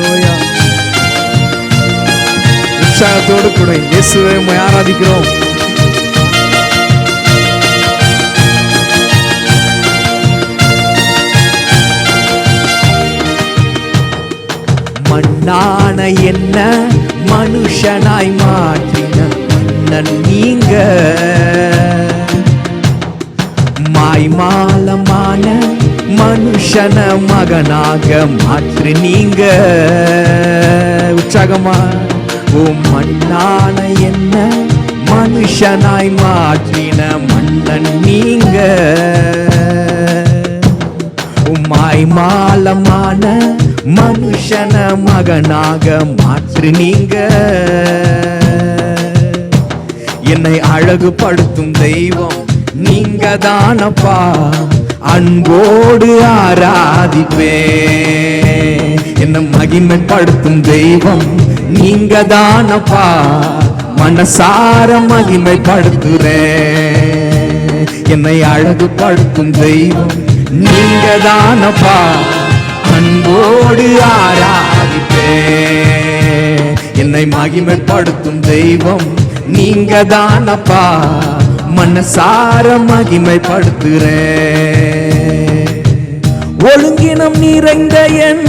ஹalleluya உற்சாகத்தோடு கூட இயேசுவை ஆராதிக்கிறோம். மண்ணான என்ன மனுஷனாய் மாற்றின மன்னன் நீங்க. மாய்மாலமான மனுஷன மகனாக மாற்றி நீங்க. உற்சாகமா? ஓ மண்ணான என்ன? மனுஷனாய் மாற்றின மன்னன் நீங்க. உம்மாய் மாலமான மனுஷன மகனாக மாற்று நீங்க. என்னை அழகுபடுத்தும் தெய்வம் நீங்க தானப்பா அன்போடு ஆராதிப்பே. என்ன மகிமைப்படுத்தும் தெய்வம் நீங்க தானப்பா மனசார மகிமைப்படுத்துறே. என்னை அழகுபடுத்தும் தெய்வம் நீங்க தானப்பா அன்போடு ஆராதிப்பே. என்னை மகிமைப்படுத்தும் தெய்வம் நீங்க தானப்பா மனசார மகிமைப்படுத்துறேன் ஒழுங்கினம் நிறைந்த என்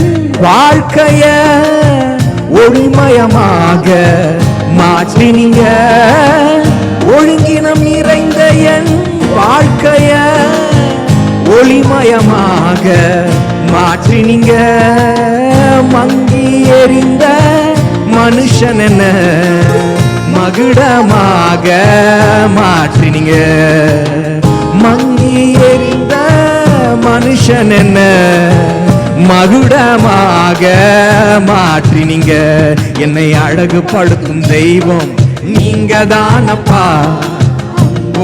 வாழ்க்கைய ஒளிமயமாக மாற்றினீங்க ஒழுங்கினம் நிறைந்த என் வாழ்க்கைய ஒளிமயமாக மாற்றினீங்க. மங்கி எறிந்த மனுஷன் என்ன மகுடமாக மாற்றினீங்க. மங்கி எறிந்த மனுஷன் என்ன மகுடமாக மாற்றினீங்க? என்னை அழகுபடுத்தும் தெய்வம் நீங்க தானப்பா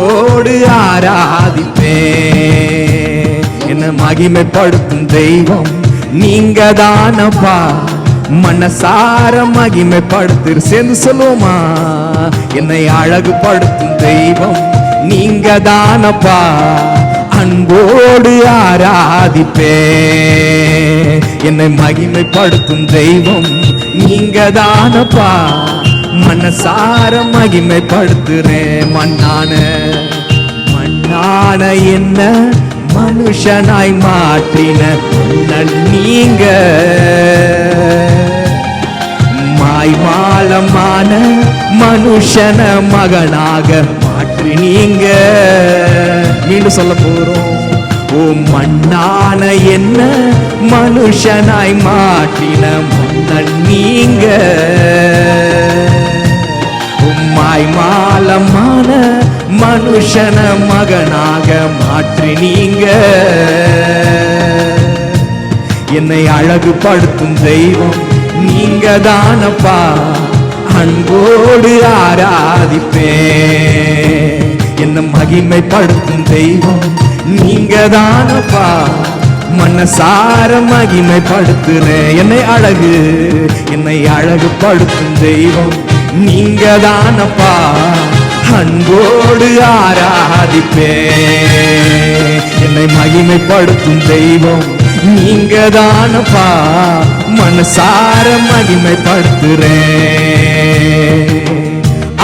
ஓடு ஆராதிப்பே. என்னை மகிமைப்படுத்தும் தெய்வம் நீங்க தானப்பா மனசார மகிமைப்படுத்து சேர்ந்து சொல்லுவோமா? என்னை அழகுபடுத்தும் தெய்வம் நீங்க தானப்பா அன்போடு ஆராதிப்பே. என்னை மகிமைப்படுத்தும் தெய்வம் நீங்க தானப்பா மனசார மகிமைப்படுத்துறேன் மண்ணான. மண்ணான என்ன? மனுஷனாய் மாற்றின நீங்க. மாய்மாலமான மனுஷன மகனாக மாற்றி நீங்க. மீண்டும் சொல்ல போறோம். ஓ மண்ணான என்ன மனுஷனாய் மாட்டின மன்னன் நீங்க. உம்மாய் மாலமான மனுஷன மகனாக மாற்றி நீங்க. என்னை அழகுபடுத்தும் தெய்வம் நீங்க தானப்பா அன்போடு ஆராதிப்பே என்ன மகிமைப்படுத்தும் தெய்வம் நீங்க தானப்பா மனசார மகிமைப்படுத்துறேன் என்னை அழகு என்னை அழகுபடுத்தும் தெய்வம் நீங்க தானப்பா அன்போடு ஆராதிப்பே என்னை மகிமைப்படுத்தும் தெய்வம் நீங்க தானப்பா மனசார மகிமைப்படுத்துறேன்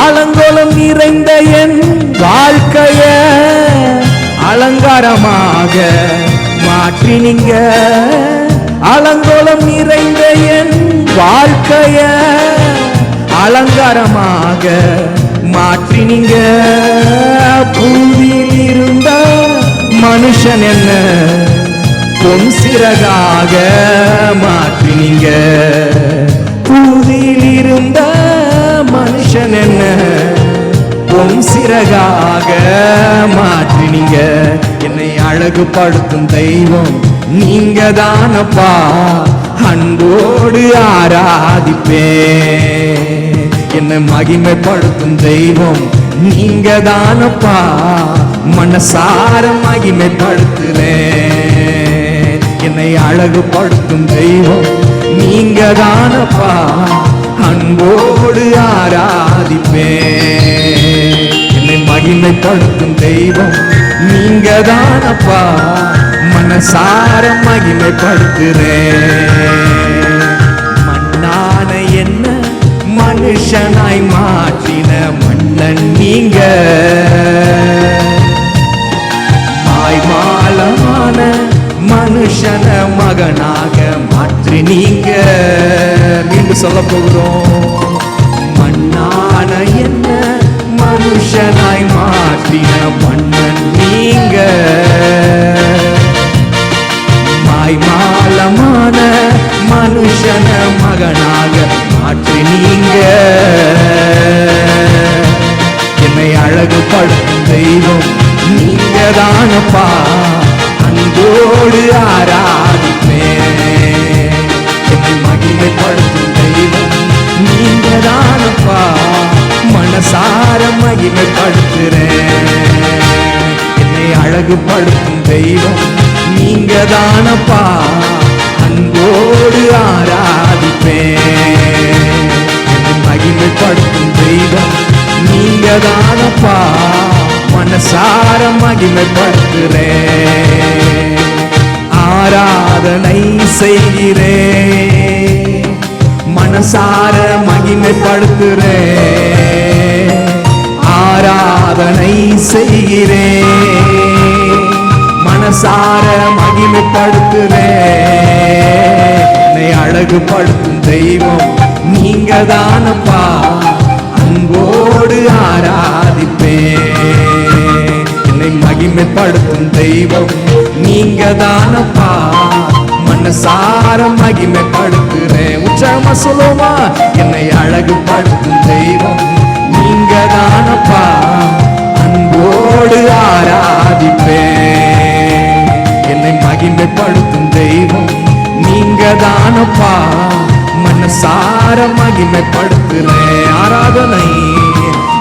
அலங்கோலம் நிறைந்த என் வாழ்க்கைய அலங்காரமாக மாற்றி நீங்க அலங்கோலம் நிறைந்த என் வாழ்க்கைய அலங்காரமாக மாற்றி நீங்க பூமியில் இருந்த மனுஷன் என்ன? பொன் சிறகாக மாற்றினீங்க. பூமியில் புருஷன் என்ன? பொன் சிறகாக மாற்றினீங்க. என்னை அழகுபடுத்தும் தெய்வம் நீங்க தானப்பா அன்போடு ஆராதிப்பே. என்னை மகிமைப்படுத்தும் தெய்வம் நீங்க தானப்பா மனசார மகிமைப்படுத்துவே என்னை அழகுபடுத்தும் தெய்வம் நீங்க தானப்பா அன்போடு ஆராதிப்பேன் என்னை மகிமைப்படுத்தும் தெய்வம் நீங்க தானப்பா மனசார மகிமைப்படுத்துறேன் மண்ணான என்ன மனுஷனாய் மாற்றின மன்னன் நீங்க. மாய்மாலமான மனுஷன மகனாக மாற்றி நீங்க மீண்டும் சொல்ல போகிறோம். மண்ணான என்ன மனுஷனாய் மாற்றின மன்னன் நீங்க. மாய்மாலமான மனுஷன மகனாக மாற்றி நீங்க. என்னை அழகுபடுத்தும் தெய்வம் நீங்க தானப்பா மகிமைப்படுத்துறேன் என்னை அழகுபடுத்தும் தெய்வம் நீங்க தானப்பா அன்போடு ஆராதிப்பேன். மகிமைப்படுத்தும் தெய்வம் நீங்க தானப்பா மனசார மகிமைப்படுத்துறேன். ஆராதனை செய்கிறேன். மனசார மகிமைப்படுத்துறேன். ஆராதனை செய்கிறேன் மனசார மகிமை மகிமைப்படுத்துறேன் என்னை அழகுபடுத்தும் தெய்வம் நீங்க தானப்பா அன்போடு ஆராதிப்பேன் என்னை மகிமைப்படுத்தும் தெய்வம் நீங்க தானப்பா மனசார மகிமைப்படுத்துறேன் உற்சாகமா சொல்லுவோமா? என்னை அழகுபடுத்தும் தெய்வம் நீங்க அன்போடு ஆராதிப்பேன் என்னை மகிமைப்படுத்தும் தெய்வம் நீங்க தானப்பா. மனசார மகிமைப்படுத்துறேன் ஆராதனை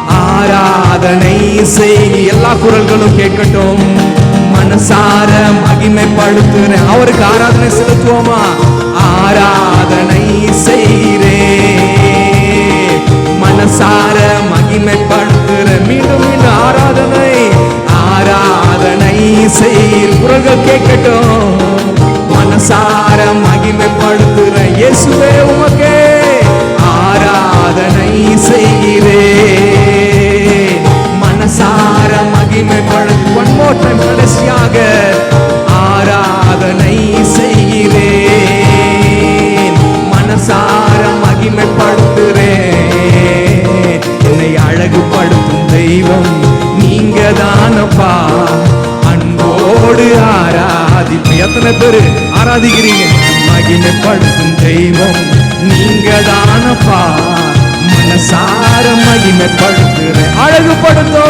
ஆராதனை செய்தி. எல்லா குரல்களும் கேட்கட்டும். மனசார மகிமைப்படுத்துறேன் அவருக்கு ஆராதனை செலுத்துவோமா? ஆராதனை செய்கிறே. மனசார மகிமை கேட்கட்டும். மனசார மகிமைப்படுத்துற இயேசுவே உமக்கே. ஆராதனை செய்கிறே. மனசார மகிமைப்படுத்து. ஒன் மோர் டைம் கடைசியாக. ஆராதனை செய்கிறேன் மனசார மகிமைப்படுத்துறேன் என்னை அழகுபடுத்தும் தெய்வம் நீங்க தானப்பா அன்போடு ஆராதிப்பு எத்தனை பேரு ஆராதிக்கிறீங்க. மகிமைப்படுத்தும் தெய்வம் நீங்க தானப்பா மனசார மகிமைப்படுத்துற அழகுபடுத்தோ.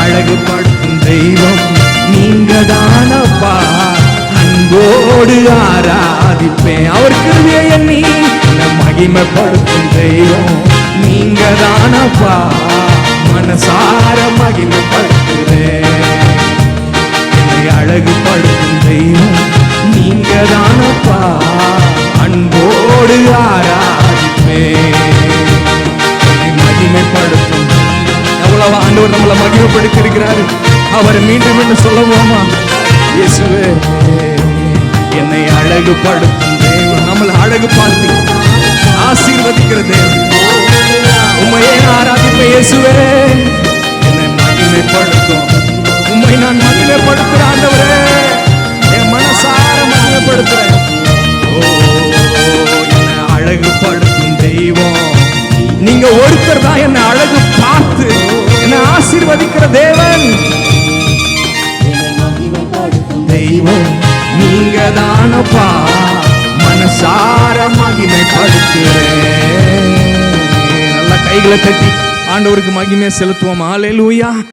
அழகுபடுத்தும் தெய்வம் நீங்க தானப்பா அன்போடு ஆராதிப்பேன். அவர் கிருவியை எண்ணி மகிமைப்படுத்தும் தெய்வம் நீங்க தானப்பா மனசார மகிமைப்படுத்துறேன் அழகு அழகுபடுத்தும் தெய்வம் நீங்க தானப்பா அன்போடு ஆராதிப்பே. என்னை மகிமைப்படுத்தும். எவ்வளவு ஆண்டவர் நம்மளை மகிமைப்படுத்தி இருக்கிறாரு மீண்டும் மீண்டும் சொல்லுவோமா? இயேசுவே என்னை அழகுபடுத்தும் தெய்வம். நம்மளை அழகு பார்த்து ஆசீர்வதிக்கிற தேவன் உண்மையே ஆராதிப்ப இயேசுவே. என்னை மகிமைப்படுத்தும். உண்மை நான் மகிமைப்படுத்துற அழகுபடுத்தும் தெய்வம். நீங்க ஒருத்தர் தான் என்ன அழகு பார்த்து என்ன ஆசீர்வதிக்கிற தேவன். தெய்வம் நீங்க தானப்பா. மனசார மகிமைப்படுத்துறேன் நல்லா கைகளை தட்டி ஆண்டவருக்கு மகிமை செலுத்துவோம். ஆலேலூயா